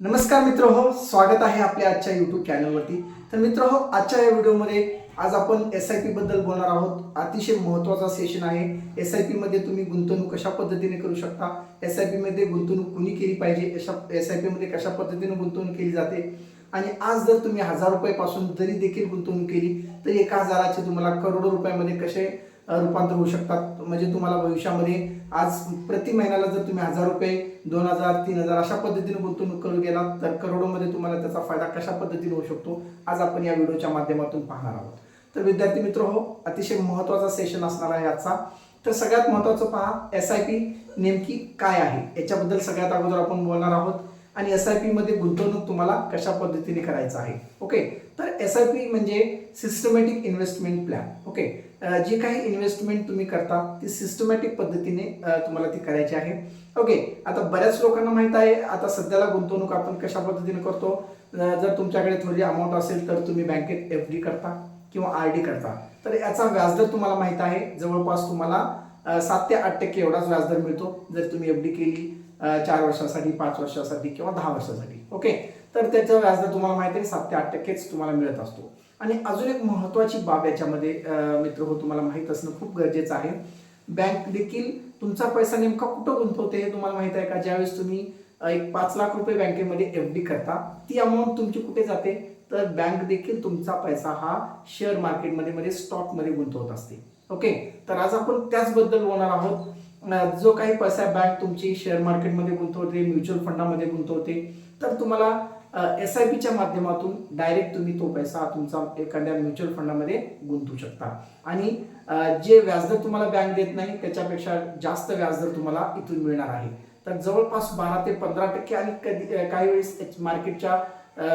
नमस्कार मित्र हो स्वागत आहे आपल्या आजच्या युट्यूब चॅनलवरती तर मित्र हो आजच्या या व्हिडिओमध्ये आज आपण एस आय पी बद्दल बोलणार आहोत. अतिशय महत्त्वाचा सेशन आहे. एस आय पी मध्ये तुम्ही गुंतवणूक कशा पद्धतीने करू शकता? एस आय पी मध्ये गुंतवणूक कुणी केली पाहिजे? अशा एस आय पी मध्ये कशा पद्धतीने गुंतवणूक केली जाते? आणि आज जर तुम्ही हजार रुपयापासून जरी देखील गुंतवणूक केली तरी एका हजाराचे तुम्हाला करोडो रुपयामध्ये कसे रूपांतर होऊ शकतात. म्हणजे तुम्हाला भविष्यामध्ये आज प्रति महिन्याला जर तुम्ही हजार रुपये दोन हजार तीन हजार अशा पद्धतीने गुंतवणूक करू गेलात तर करोडोमध्ये तुम्हाला त्याचा फायदा कशा पद्धतीने होऊ शकतो आज आपण या व्हिडिओच्या माध्यमातून पाहणार आहोत. तर विद्यार्थी मित्र हो अतिशय महत्त्वाचा सेशन असणार आहे आजचा. तर सगळ्यात महत्त्वाचं पहा एस आय पी नेमकी काय आहे? याच्याबद्दल सगळ्यात अगोदर आपण बोलणार आहोत. आणि एस आय पी मध्ये गुंतवणूक तुम्हाला कशा पद्धतीने करायचं आहे? ओके? तर एस आय पी म्हणजे सिस्टमॅटिक इन्व्हेस्टमेंट प्लॅन ओके? जी काही इन्व्हेस्टमेंट तुम्ही करता ती सिस्टमॅटिक पद्धतीने तुम्हाला ती करायची आहे. ओके आता बऱ्याच लोकांना माहीत आहे आता सध्याला गुंतवणूक आपण कशा पद्धतीने करतो? जर तुमच्याकडे थोडी अमाऊंट असेल तर तुम्ही बँकेत एफ डी करता किंवा आर डी करता. तर याचा व्याजदर तुम्हाला माहीत आहे. जवळपास तुम्हाला सात ते आठ टक्के एवढाच व्याजदर मिळतो जर तुम्ही एफ डी केली चार वर्षासाठी पाच वर्षासाठी किंवा दहा वर्षासाठी. ओके तर त्याचं व्याजदर तुम्हाला माहिती आहे सात ते आठ टक्केच तुम्हाला मिळत असतो. आणि अजून एक महत्वाची बाब याच्यामध्ये मित्र हो तुम्हाला माहीत असणं खूप गरजेचं आहे. बँक देखील तुमचा पैसा नेमका कुठं गुंतवते हे तुम्हाला माहीत आहे का? ज्यावेळेस तुम्ही एक पाच लाख रुपये बँकेमध्ये एफ डी करता ती अमाऊंट तुमची कुठे जाते? तर बँक देखील तुमचा पैसा हा शेअर मार्केटमध्ये मध्ये म्हणजे स्टॉकमध्ये गुंतवत असते. ओके तर आज आपण त्याचबद्दल बोलणार आहोत. जो काही पैसा बँक तुमची शेअर मार्केटमध्ये गुंतवते म्युच्युअल फंडामध्ये गुंतवते तर तुम्हाला एस आय पीच्या माध्यमातून डायरेक्ट तुम्ही तो पैसा तुमचा एखाद्या म्युच्युअल फंडामध्ये गुंतवू शकता. आणि जे व्याजदर तुम्हाला बँक देत नाही त्याच्यापेक्षा जास्त व्याजदर तुम्हाला इथून मिळणार आहे. तर जवळपास बारा ते पंधरा टक्के आणि कधी काही वेळेस मार्केटच्या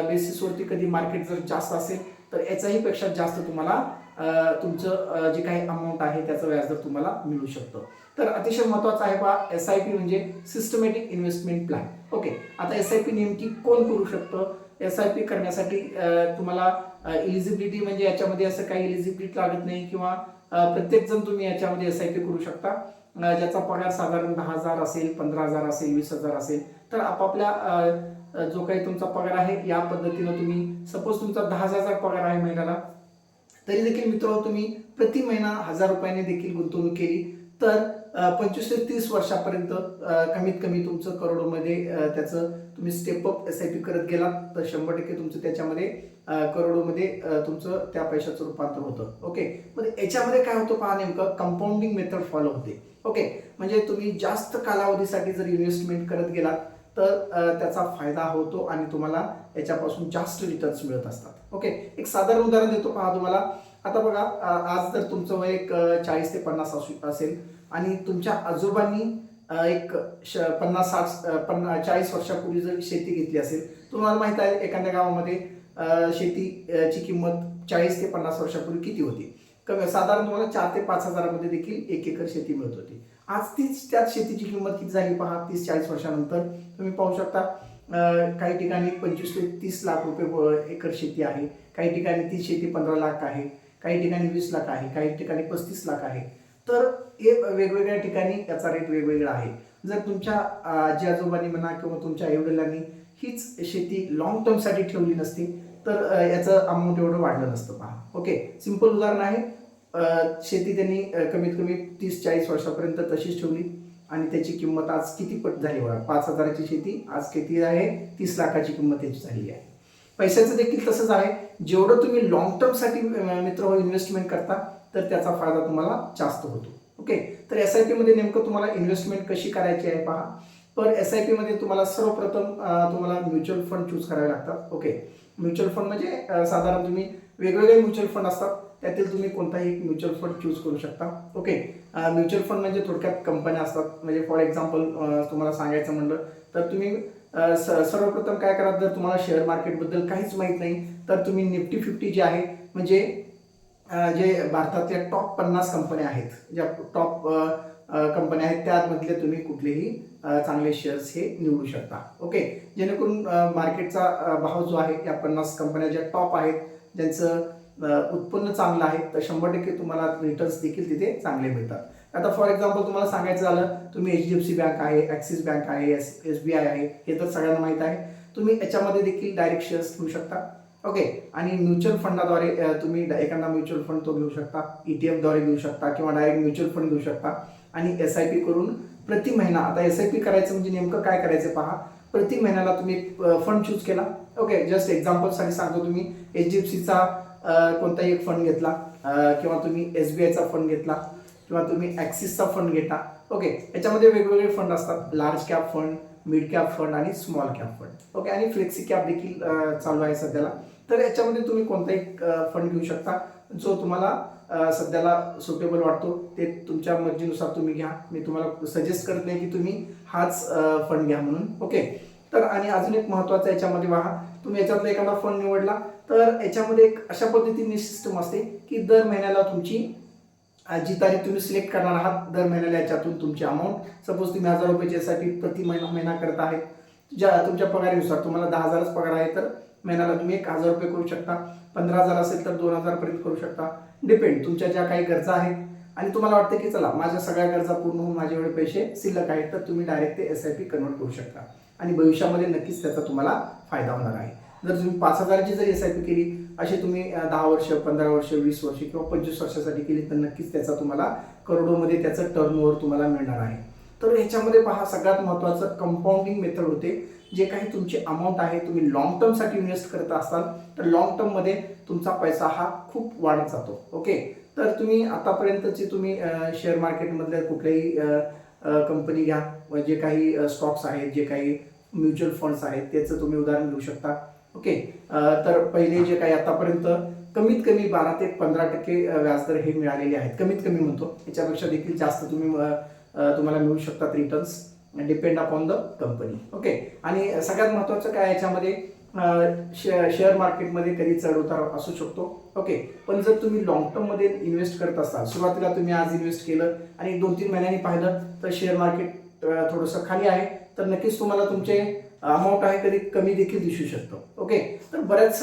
बेसिसवरती कधी मार्केट जर जास्त असेल तर याचाही पेक्षा जास्त तुम्हाला तुमचं जे काही अमाऊंट आहे त्याचं व्याजदर तुम्हाला मिळू शकतं. तर अतिशय महत्वाचं आहे पहा एस आय पी म्हणजे सिस्टमॅटिक इन्व्हेस्टमेंट प्लॅन ओके आता एस आय पी नेमकी कोण करू शकतं? एस आय पी करण्यासाठी तुम्हाला इलिजिबिलिटी म्हणजे याच्यामध्ये असं काही इलिजिबिलिटी लागत नाही किंवा प्रत्येकजण तुम्ही याच्यामध्ये एस आय पी करू शकता. ज्याचा पगार साधारण दहा हजार असेल पंधरा हजार असेल वीस हजार असेल तर आपापल्या जो काही तुमचा पगार आहे या पद्धतीनं तुम्ही सपोज तुमचा दहा हजार पगार आहे महिन्याला तरी देखील मित्र तुम्ही प्रति महिना हजार रुपयाने देखील गुंतवणूक केली. तर पंचवीस ते तीस वर्षापर्यंत कमीत कमी तुमचं करोडोमध्ये त्याचं तुम्ही step up S I P करत गेलात तर शंभर टक्के तुमचं त्याच्यामध्ये करोडोमध्ये तुमचं त्या पैशाचं रूपांतर होतं. ओके मग याच्यामध्ये काय होतं पहा नेमकं? कंपाऊंडिंग मेथड फॉलो होते. ओके म्हणजे तुम्ही जास्त कालावधीसाठी जर इन्व्हेस्टमेंट करत गेलात तर त्याचा फायदा होतो आणि तुम्हाला याच्यापासून जास्त रिटर्न्स मिळत असतात. ओके एक साधारण उदाहरण देतो पहा तुम्हाला. आता बघा आज जर तुमचं वय एक चाळीस ते पन्नास असू असेल आणि तुमच्या आजोबांनी एक श- पन्नास साठ पन्ना चाळीस वर्षापूर्वी जर शेती घेतली असेल तुम्हाला माहीत आहे एखाद्या गावामध्ये शेतीची किंमत चाळीस ते पन्नास वर्षापूर्वी किती होती? कमी साधारण तुम्हाला चार ते पाच हजारामध्ये देखील एक एकर शेती मिळत होती. आज तीच त्याच शेतीची किंमत किती झाली पहा तीस चाळीस वर्षानंतर. तुम्ही पाहू शकता काही ठिकाणी पंचवीस ते तीस लाख रुपये एकर शेती आहे. काही ठिकाणी ती शेती पंधरा लाख आहे. काही ठिकाणी वीस लाख आहे. काही ठिकाणी पस्तीस लाख आहे. तर हे वेगवेगळ्या ठिकाणी याचा रेट वेगवेगळा आहे. जर तुमच्या आजी आजोबांनी म्हणा किंवा तुमच्या आईवडिलांनी हीच शेती लॉंग टर्मसाठी ठेवली नसती तर याचं अमाऊंट एवढं वाढलं नसतं पहा. ओके सिंपल उदाहरण आहे. शेती त्यांनी कमीत कमी तीस चाळीस वर्षापर्यंत तशीच ठेवली. आणि त्याची किंमत आज किती पट झाली बघा? पाच हजाराची शेती आज किती आहे? तीस लाखाची किंमत त्याची झालेली आहे. पैशाचं देखील तसंच आहे. जेवढं तुम्ही लॉंग टर्मसाठी मित्र हो इन्व्हेस्टमेंट करता तर त्याचा फायदा तुम्हाला जास्त होतो. ओके तर एस आय पीमध्ये नेमकं तुम्हाला इन्व्हेस्टमेंट कशी करायची आहे पहा. पण एस आय पीमध्ये तुम्हाला सर्वप्रथम तुम्हाला म्युच्युअल फंड चूज करावे लागतात. ओके म्युच्युअल फंड म्हणजे साधारण तुम्ही वेगवेगळे म्युच्युअल फंड असतात. त्यातील तुम्ही कोणताही एक म्युच्युअल फंड चूज करू शकता. ओके? म्युच्युअल फंड म्हणजे थोडक्यात कंपन्या असतात. म्हणजे फॉर एक्झाम्पल तुम्हाला सांगायचं म्हणलं तर तुम्ही स- सर्वप्रथम काय करा जर तुम्हाला शेअर मार्केटबद्दल काहीच माहीत नाही तर तुम्ही निफ्टी फिफ्टी जे आहे म्हणजे जे भारतातल्या टॉप पन्नास कंपन्या आहेत ज्या टॉप कंपन्या आहेत त्यामधले तुम्ही कुठलेही चांगले शेअर्स हे निवडू शकता. ओके? जेणेकरून मार्केटचा भाव जो आहे या पन्नास कंपन्या ज्या टॉप आहेत ज्यांचं उत्पन्न चांगलं आहे तर शंभर टक्के तुम्हाला रिटर्न्स देखील तिथे चांगले मिळतात. आता फॉर एक्झाम्पल तुम्हाला सांगायचं झालं तुम्ही H D F C bank आहे ॲक्सिस बँक आहे एस एस बी आय आहे हे तर सगळ्यांना माहीत आहे. तुम्ही याच्यामध्ये देखील डायरेक्ट शेअर्स घेऊ शकता. ओके आणि म्युच्युअल फंडाद्वारे तुम्ही एखादा म्युच्युअल फंड तो घेऊ शकता ई टी एफद्वारे घेऊ शकता किंवा डायरेक्ट म्युच्युअल फंड घेऊ शकता. आणि एस आय पी करून प्रति महिना आता एस आय पी करायचं म्हणजे नेमकं काय करायचं पहा? प्रति महिन्याला तुम्ही फंड चूज केला. ओके जस्ट एक्झाम्पलसाठी सांगतो तुम्ही. एच डी एफ सीचा कोणताही एक फंड घेतला किंवा तुम्ही एस बी आयचा फंड घेतला किंवा तुम्ही ॲक्सिसचा फंड घेता ओके याच्यामध्ये वेगवेगळे फंड असतात. Large cap fund mid cap fund आणि स्मॉल कॅप फंड ओके आणि फ्लेक्सी कॅप देखील चालू आहे सध्याला. तर याच्यामध्ये तुम्ही कोणताही फंड घेऊ शकता. जो तुम्हाला सध्याला सुटेबल वाटतो ते तुमच्या मर्जीनुसार तुम्ही घ्या. मी तुम्हाला सजेस्ट करत नाही की तुम्ही हाच फंड घ्या म्हणून. ओके तर आणि अजून एक महत्वाचं याच्यामध्ये पहा तुम्ही याच्यातला एखादा फंड निवडला तर याच्यामध्ये एक अशा पद्धतीने सिस्टम असते की दर महिन्याला तुमची जी तारीख तुम्ही सिलेक्ट करणार आहात दर महिन्याला याच्यातून तुमची अमाऊंट सपोज तुम्ही हजार रुपयाची एस आय पी प्रति महिना महिना करत आहे ज्या तुमच्या पगारीनुसार तुम्हाला दहा हजारच पगार आहे तर महिन्याला तुम्ही एक हजार रुपये करू शकता. पंधरा हजार असेल तर दोन हजारपर्यंत करू शकता. डिपेंड तुमच्या ज्या काही गरजा आहेत. आणि तुम्हाला वाटतं की चला माझ्या सगळ्या गरजा पूर्ण होऊन माझे एवढे पैसे शिल्लक आहेत तर तुम्ही डायरेक्ट ते एस आय पी कन्वर्ट करू शकता. आणि भविष्यामध्ये नक्कीच त्याचा तुम्हाला फायदा होणार आहे. जर तुम्ही पाच हजाराची जर एस आय पी केली अशी तुम्ही दहा वर्ष पंधरा वर्ष वीस वर्ष किंवा पंचवीस वर्षासाठी केली तर नक्कीच त्याचा तुम्हाला करोडोमध्ये त्याचं टर्न तुम्हाला मिळणार आहे. तर ह्याच्यामध्ये पहा सगळ्यात महत्त्वाचं कंपाऊंडिंग मेथड होते जे काही तुमची अमाऊंट आहे तुम्ही लॉंग टर्मसाठी इन्व्हेस्ट करत असाल तर लॉंग टर्ममध्ये तुमचा पैसा हा खूप वाढत जातो. ओके? तर तुम्ही आतापर्यंतचे तुम्ही शेअर मार्केटमधल्या कुठल्याही कंपनी घ्या व जे काही स्टॉक्स आहेत जे काही म्युच्युअल फंड्स आहेत त्याचं तुम्ही उदाहरण घेऊ शकता. ओके? तर पहिले जे काही आतापर्यंत कमीत कमी बारा ते पंधरा टक्के व्याजदर हे मिळालेले आहेत. कमीत कमी म्हणतो. याच्यापेक्षा देखील जास्त तुम्ही तुम्हाला मिळू शकतात returns depend upon the company okay? आणि सगळ्यात महत्त्वाचं काय याच्यामध्ये? शेअर मार्केटमध्ये कधी चढ उतार असू शकतो. ओके? पण जर तुम्ही लॉंग टर्ममध्ये इन्व्हेस्ट करत असाल सुरुवातीला तुम्ही आज इन्व्हेस्ट केलं आणि दोन तीन महिन्यांनी पाहिलं तर शेअर मार्केट थोडंसं खाली आहे. तर नक्कीच तुम्हाला तुमचे अमाऊंट आहे कधी कमी देखील दिसू शकतो. ओके तर बऱ्याच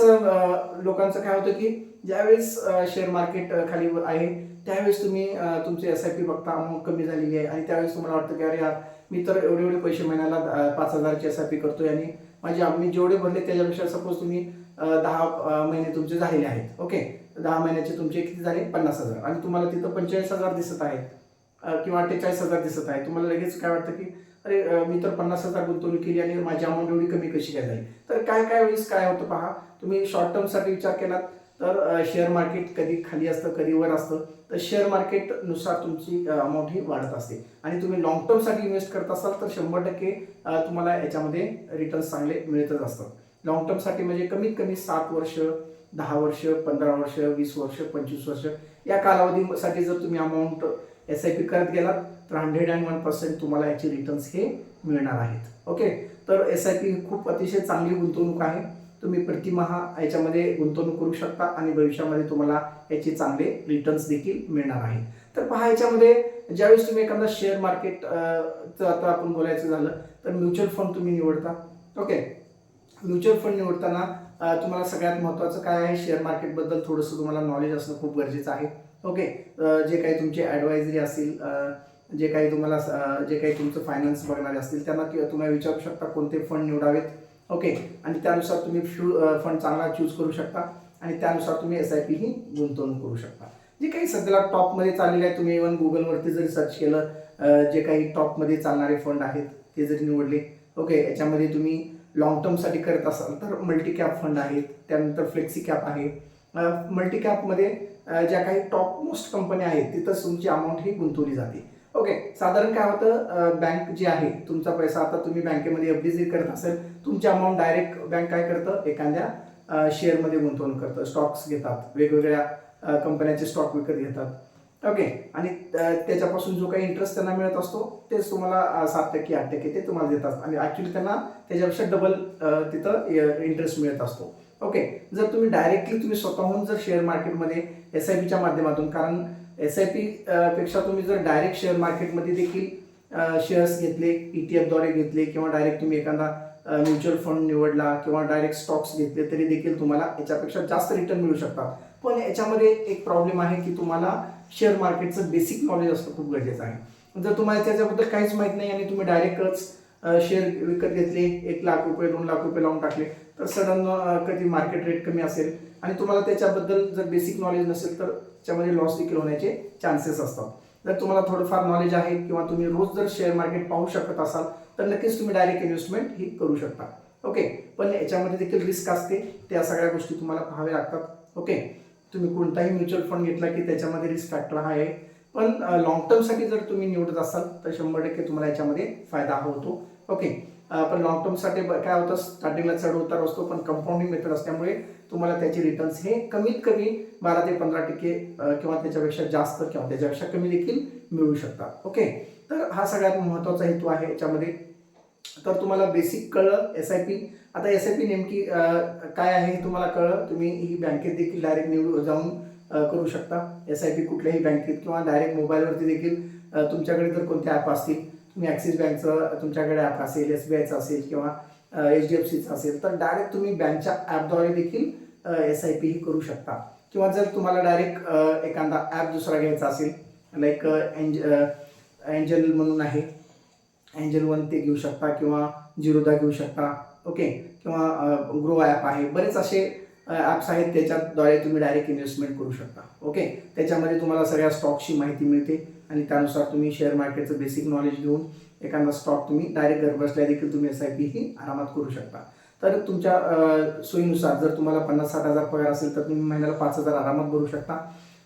लोकांचं काय होतं की ज्यावेळेस शेअर मार्केट खाली आहे त्यावेळेस तुम्ही तुमची तुमचे एस आय पी बघता अमाऊंट कमी झालेली आहे आणि त्यावेळेस तुम्हाला वाटतं की अरे यार मी तर एवढे एवढे पैसे महिन्याला पाच हजारची एस आय पी करतोय आणि माझे मी जेवढे भरले त्याच्यापेक्षा सपोज तुम्ही दहा महिने तुमचे झालेले आहेत. ओके दहा महिन्याचे तुमचे किती झाले? पन्नास हजार. आणि तुम्हाला तिथं पंचेचाळीस हजार दिसत आहेत किंवा अठ्ठेचाळीस हजार दिसत आहे. तुम्हाला लगेच काय वाटतं की अरे मी तर पन्नास हजार गुंतवणूक केली आणि माझी अमाऊंट एवढी कमी कशी काय झाली? तर काय काय वेळेस काय होतं पहा तुम्ही शॉर्ट टर्मसाठी विचार केलात तर शेअर मार्केट कधी खाली असतं कधी वर असतं तर शेअर मार्केटनुसार तुमची अमाऊंट ही वाढत असते. आणि तुम्ही लॉंग टर्मसाठी इन्व्हेस्ट करत असाल तर शंभर टक्के तुम्हाला याच्यामध्ये रिटर्न्स चांगले मिळतच असतात. लॉंग टर्मसाठी म्हणजे कमीत कमी सात वर्ष दहा वर्ष पंधरा वर्ष वीस वर्ष पंचवीस वर्ष या कालावधीसाठी जर तुम्ही अमाऊंट एस आय पी करत गेलात तर हंड्रेड अँड वन पर्सेंट तुम्हाला याचे रिटर्न्स हे मिळणार आहेत. ओके तर एस आय पी खूप अतिशय चांगली गुंतवणूक आहे. तुम्ही प्रतिमहा याच्यामध्ये गुंतवणूक करू शकता आणि भविष्यामध्ये तुम्हाला याचे चांगले रिटर्न्स देखील मिळणार आहेत. तर पहा याच्यामध्ये ज्यावेळेस तुम्ही एखादा शेअर मार्केट आता आपण बोलायचं झालं तर म्युच्युअल फंड तुम्ही निवडता. ओके म्युच्युअल फंड निवडताना तुम्हाला सगळ्यात महत्त्वाचं काय आहे? शेअर मार्केटबद्दल थोडंसं तुम्हाला नॉलेज असणं खूप गरजेचं आहे. ओके जे काही तुमचे ॲडवायझरी असतील जे काही तुम्हाला जे काही तुमचं फायनान्स बघणारे असतील त्यांना तुम्ही विचारू शकता कोणते फंड निवडावेत. ओके आणि त्यानुसार तुम्ही फ्यू फंड चांगला चूज करू शकता आणि त्यानुसार तुम्ही एस आय पी ही गुंतवणूक करू शकता. जे काही सध्याला टॉपमध्ये चाललेले आहे तुम्ही इव्हन गुगलवरती जरी सर्च केलं जे काही टॉपमध्ये चालणारे फंड आहेत ते जरी निवडले ओके याच्यामध्ये तुम्ही लॉंग टर्मसाठी करत असाल तर मल्टी कॅप फंड आहेत त्यानंतर फ्लेक्सी कॅप आहे मल्टी कॅपमध्ये ज्या काही टॉप मोस्ट कंपन्या आहेत तिथंच तुमची अमाऊंट ही गुंतवली जाते. ओके साधारण काय होतं? बँक जी आहे तुमचा पैसा आता तुम्ही बँकेमध्ये एफ डी जरी करत असेल तुमची अमाऊंट डायरेक्ट बँक काय करतं? एखाद्या शेअरमध्ये गुंतवणूक करतं. स्टॉक्स घेतात. वेगवेगळ्या कंपन्यांचे स्टॉक विकत घेतात. ओके आणि त्याच्यापासून जो काही इंटरेस्ट त्यांना मिळत असतो तेच तुम्हाला सात टक्के आठ टक्के ते तुम्हाला देतात. आणि ॲक्च्युली त्यांना त्याच्यापेक्षा डबल तिथं इंटरेस्ट मिळत असतो. ओके जर तुम्ही डायरेक्टली तुम्ही स्वतःहून जर शेअर मार्केटमध्ये एस आय पीच्या माध्यमातून कारण एस आय पी पेक्षा तुम्ही जर डायरेक्ट शेअर मार्केटमध्ये देखील शेअर्स घेतले ई टी एफद्वारे घेतले किंवा डायरेक्ट तुम्ही एखादा म्युच्युअल फंड निवडला किंवा डायरेक्ट स्टॉक्स घेतले तरी देखील तुम्हाला याच्यापेक्षा जास्त रिटर्न मिळू शकतात. पण याच्यामध्ये एक प्रॉब्लेम आहे की तुम्हाला शेअर मार्केटचं बेसिक नॉलेज असणं खूप गरजेचं आहे. जर तुम्हाला त्याच्याबद्दल काहीच माहीत नाही आणि तुम्ही डायरेक्टच शेअर विकत घेतले एक लाख रुपये दोन लाख रुपये लावून टाकले तर सडन कधी मार्केट रेट कमी असेल आणि तुम्हाला त्याच्याबद्दल जर बेसिक नॉलेज नसेल तर त्याच्यामध्ये लॉस देखील होण्याचे चान्सेस असतात. जर तुम्हाला थोडंफार नॉलेज आहे किंवा तुम्ही रोज जर शेअर मार्केट पाहू शकत असाल तर नक्कीच तुम्ही डायरेक्ट इन्व्हेस्टमेंट ही करू शकता. ओके पण याच्यामध्ये देखील रिस्क असते. त्या सगळ्या गोष्टी तुम्हाला पाहाव्या लागतात. ओके तुम्ही कोणताही म्युच्युअल फंड घेतला की त्याच्यामध्ये रिस्क फॅक्टर हा आहे. पण लॉंग टर्मसाठी जर तुम्ही निवडत असाल तर शंभर टक्के तुम्हाला याच्यामध्ये फायदा होतो. ओके पण लॉंग टर्मसाठी ब- काय होतं स्टार्टिंगला चढ उतार असतो पण कंपाऊंडिंग मेथड असल्यामुळे तुम्हाला त्याचे रिटर्न्स हे कमीत कमी बारा ते पंधरा टक्के किंवा त्याच्यापेक्षा जास्त किंवा त्याच्यापेक्षा कमी देखील मिळू शकतात. ओके तर हा सगळ्यात महत्त्वाचा हेतू आहे याच्यामध्ये. तर तुम्हाला बेसिक कळलं एस आय पी आता एस आय पी नेमकी काय आहे हे तुम्हाला कळलं? तुम्ही ही बँकेत देखील डायरेक्ट निवडू जाऊन करू शकता. एस आय पी कुठल्याही बँकेत किंवा डायरेक्ट मोबाईलवरती देखील तुमच्याकडे जर कोणते ॲप असतील तुम्ही ॲक्सिस बँकचं तुमच्याकडे ॲप असेल एस बी आयचं असेल किंवा एच डी एफ सीचं असेल तर डायरेक्ट तुम्ही बँकच्या ॲपद्वारे देखील एस आय पी ही करू शकता. किंवा जर तुम्हाला डायरेक्ट एखादा ॲप दुसरा घ्यायचा असेल लाईक एंज एंजल म्हणून आहे. एंजल वन ते घेऊ शकता किंवा जिरोदा घेऊ शकता. ओके किंवा ग्रो ॲप आहे. बरेच असे ॲप्स आहेत त्याच्याद्वारे तुम्ही डायरेक्ट इन्व्हेस्टमेंट करू शकता. ओके त्याच्यामध्ये तुम्हाला सगळ्या स्टॉकची माहिती मिळते. आणि त्यानुसार तुम्ही शेअर मार्केटचं बेसिक नॉलेज घेऊन एखादा स्टॉक तुम्ही डायरेक्ट घरबसल्या देखील तुम्ही एस आय पी ही आरामात करू शकता. तर तुमच्या सोयीनुसार जर तुम्हाला पन्नास साठ हजार पगार असेल तर तुम्ही महिन्याला पाच हजार आरामात भरू शकता.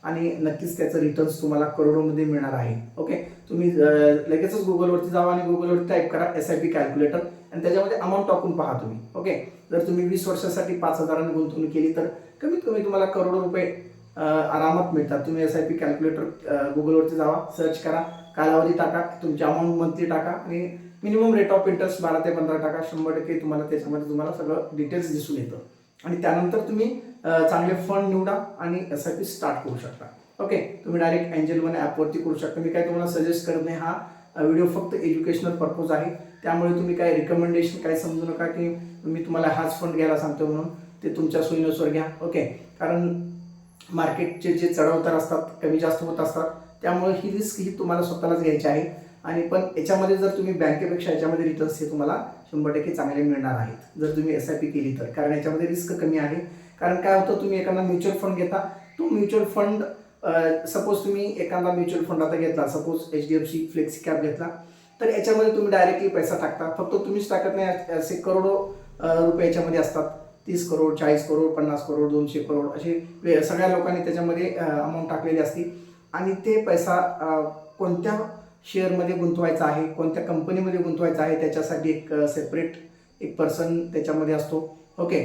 आणि नक्कीच त्याचं रिटर्न्स तुम्हाला करोडोमध्ये मिळणार आहे. ओके तुम्ही लगेचच गुगलवरती जावा आणि गुगलवरती टाईप करा एस आय पी कॅल्क्युलेटर आणि त्याच्यामध्ये अमाऊंट टाकून पहा तुम्ही. ओके जर तुम्ही वीस वर्षासाठी पाच हजारांनी गुंतवणूक केली तर कमीत कमी तुम्हाला करोडो रुपये आरामात मिळतात. तुम्ही एस आय पी कॅल्क्युलेटर गुगलवरती जावा सर्च करा कालावधी टाका तुमची अमाऊंट मंथली टाका आणि मिनिमम रेट ऑफ इंटरेस्ट बारा ते पंधरा टाका. शंभर टक्के तुम्हाला त्याच्यामध्ये तुम्हाला सगळं डिटेल्स दिसून येतं. आणि त्यानंतर तुम्ही चांगले फंड निवडा आणि एस आय पी स्टार्ट करू शकता. ओके तुम्ही डायरेक्ट एंजल वन ॲपवरती करू शकता. मी काय तुम्हाला सजेस्ट करत नाही. हा व्हिडिओ फक्त एज्युकेशनल पर्पज आहे. त्यामुळे तुम्ही काय रिकमेंडेशन काय समजू नका की मी तुम्हाला हाच फंड घ्यायला सांगतो म्हणून. ते तुमच्या सोयीनुसार घ्या. ओके कारण मार्केटचे जे चढउतार असतात कमी जास्त होत असतात त्यामुळे ही रिस्क ही तुम्हाला स्वतःलाच घ्यायची आहे. आणि पण याच्यामध्ये जर तुम्ही बँकेपेक्षा याच्यामध्ये रिटर्न्स हे तुम्हाला शंभर टक्के चांगले मिळणार आहेत. जर तुम्ही एस आय पी केली तर. कारण याच्यामध्ये रिस्क कमी आहे. कारण काय होतं तुम्ही एखादा म्युच्युअल फंड घेता. तो म्युच्युअल फंड सपोज तुम्ही एखादा म्युच्युअल फंड आता घेतला suppose H D F C flexi cap घेतला तर याच्यामध्ये तुम्ही डायरेक्टली पैसा टाकता. फक्त तुम्हीच टाकत नाही असे करोडो रुपये याच्यामध्ये असतात. तीस करोड चाळीस करोड पन्नास करोड दोनशे करोड असे वे- सगळ्या लोकांनी त्याच्यामध्ये अमाऊंट टाकलेली असती. आणि ते पैसा कोणत्या शेअरमध्ये गुंतवायचा आहे कोणत्या कंपनीमध्ये गुंतवायचा आहे त्याच्यासाठी एक सेपरेट एक पर्सन त्याच्यामध्ये असतो. ओके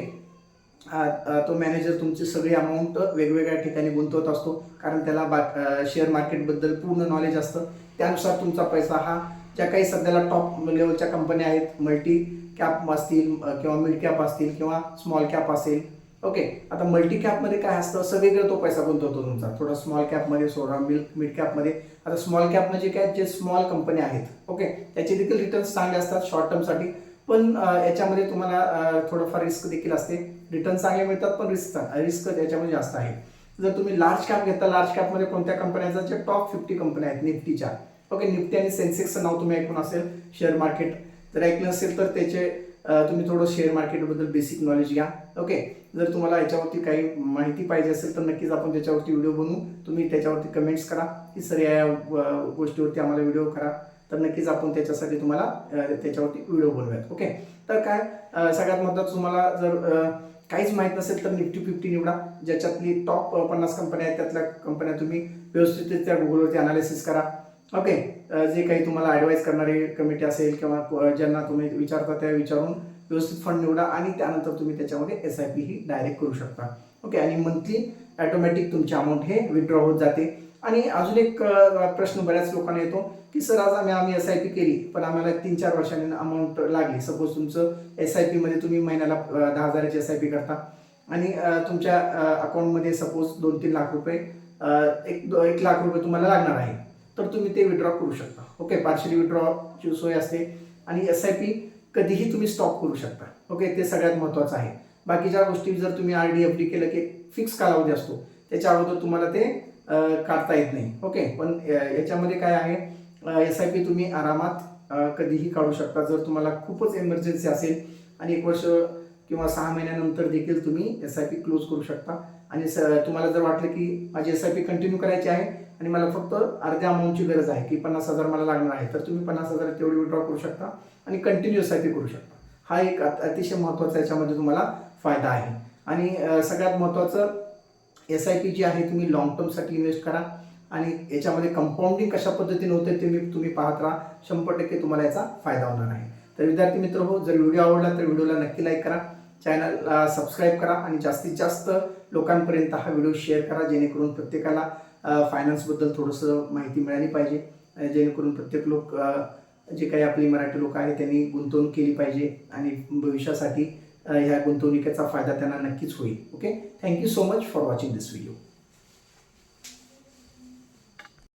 तो मॅनेजर तुमची सगळी अमाऊंट वेगवेगळ्या ठिकाणी गुंतवत असतो. कारण त्याला बा शेअर मार्केटबद्दल पूर्ण नॉलेज असतं. त्यानुसार तुमचा पैसा हा ज्या काही सध्याला टॉप लेवलच्या कंपन्या आहेत मल्टी कॅप असतील किंवा मिड कॅप असतील किंवा स्मॉल कॅप असेल. ओके आता मल्टी कॅपमध्ये काय असतं? सगळीकडे तो पैसा गुंतवतो तुमचा. थोडा स्मॉल कॅपमध्ये सोडा मिड मिड कॅपमध्ये आता स्मॉल कॅप म्हणजे काय? जे स्मॉल कंपन्या आहेत. ओके त्याचे देखील रिटर्न्स चांगले असतात शॉर्ट टर्मसाठी पण याच्यामध्ये तुम्हाला थोडंफार रिस्क देखील असते. रिटर्न चांगले मिळतात पण रिस्क रिस्क त्याच्यामध्ये जास्त आहे. जर तुम्ही लार्ज कॅप घेता लार्ज कॅपमध्ये कोणत्या कंपन्या जे टॉप फिफ्टी कंपन्या आहेत निफ्टीच्या. ओके निफ्टी आणि सेन्सेक्सचं नाव तुम्ही ऐकून असेल शेअर मार्केट जर ऐकलं असेल तर त्याचे तुम्ही थोडं शेअर मार्केटबद्दल बेसिक नॉलेज घ्या. ओके जर तुम्हाला याच्यावरती काही माहिती पाहिजे असेल तर नक्कीच आपण त्याच्यावरती व्हिडिओ बनवू. तुम्ही त्याच्यावरती कमेंट्स करा. की सर या गोष्टीवरती आम्हाला व्हिडिओ करा. तर नक्कीच आपण त्याच्यासाठी तुम्हाला त्याच्यावरती व्हिडिओ बनवूयात. ओके तर काय सगळ्यात महत्त्वाचं तुम्हाला जर काहीच माहीत नसेल तर निफ्टी फिफ्टी निवडा. ज्याच्यातली टॉप पन्नास कंपन्या आहेत त्यातल्या कंपन्या तुम्ही व्यवस्थितरित्या गुगलवरती अनालिसिस करा. ओके जे काही तुम्हाला ॲडवाईज करणारी कमिटी असेल किंवा ज्यांना तुम्ही विचारता त्या विचारून व्यवस्थित फंड निवडा आणि त्यानंतर तुम्ही त्याच्यामध्ये एस आय पी ही डायरेक्ट करू शकता. ओके आणि मंथली ॲटोमॅटिक तुमची अमाऊंट हे विड्रॉ होत जाते. आणि अजून एक प्रश्न बऱ्याच लोकांना येतो की सर आज आम्ही आम्ही एस आय पी केली पण आम्हाला तीन चार वर्षांनी अमाऊंट लागली. सपोज तुमचं एस आय पीमध्ये तुम्ही महिन्याला दहा हजाराची एस आय पी करता आणि तुमच्या अकाउंटमध्ये सपोज दोन तीन लाख रुपये एक दो- एक लाख रुपये तुम्हाला लागणार आहे. तर तुम्ही ते विड्रॉ करू शकता. ओके पार्शली विड्रॉची सोय असते. आणि एस आय पी कधीही तुम्ही स्टॉप करू शकता. ओके ते सगळ्यात महत्त्वाचं आहे. बाकीच्या गोष्टी जर तुम्ही आर डी एफ डी केलं की फिक्स कालावधी असतो त्याच्या अगोदर तुम्हाला ते काढता येत नाही. ओके पण याच्यामध्ये काय आहे? एस आय पी तुम्ही आरामात कधीही काढू शकता. जर तुम्हाला खूपच एमर्जन्सी असेल आणि एक वर्ष किंवा सहा महिन्यानंतर देखील तुम्ही एस आय पी क्लोज करू शकता आणि स तुम्हाला जर वाटलं की माझी एस आय पी कंटिन्यू करायची आहे आणि मला फक्त अर्ध्या अमाऊंटची गरज आहे की पन्नास हजार मला लागणार आहे तर तुम्ही पन्नास हजार तेवढी विड्रॉ करू शकता आणि कंटिन्यू एस आय पी करू शकता. हा एक अतिशय महत्त्वाचा याच्यामध्ये तुम्हाला फायदा आहे. आणि सगळ्यात महत्त्वाचं एस आय पी जी आहे तुम्ही लॉंग टर्मसाठी इन्व्हेस्ट करा आणि याच्यामध्ये कंपाऊंडिंग कशा पद्धतीने होते ते मी तुम्ही पाहत राहा. शंभर टक्के तुम्हाला याचा फायदा होणार आहे. तर विद्यार्थी मित्र हो जर व्हिडिओ आवडला तर व्हिडिओला नक्की लाईक करा. चॅनलला सबस्क्राईब करा आणि जास्तीत जास्त लोकांपर्यंत हा व्हिडिओ शेअर करा जेणेकरून प्रत्येकाला फायनान्सबद्दल थोडंसं माहिती मिळाली पाहिजे. जेणेकरून प्रत्येक लोक जे काही आपली मराठी लोक आहेत त्यांनी गुंतवणूक केली पाहिजे आणि भविष्यासाठी ह्या गुंतवणुकीचा फायदा त्यांना नक्कीच होईल. Okay thank you so much for watching this video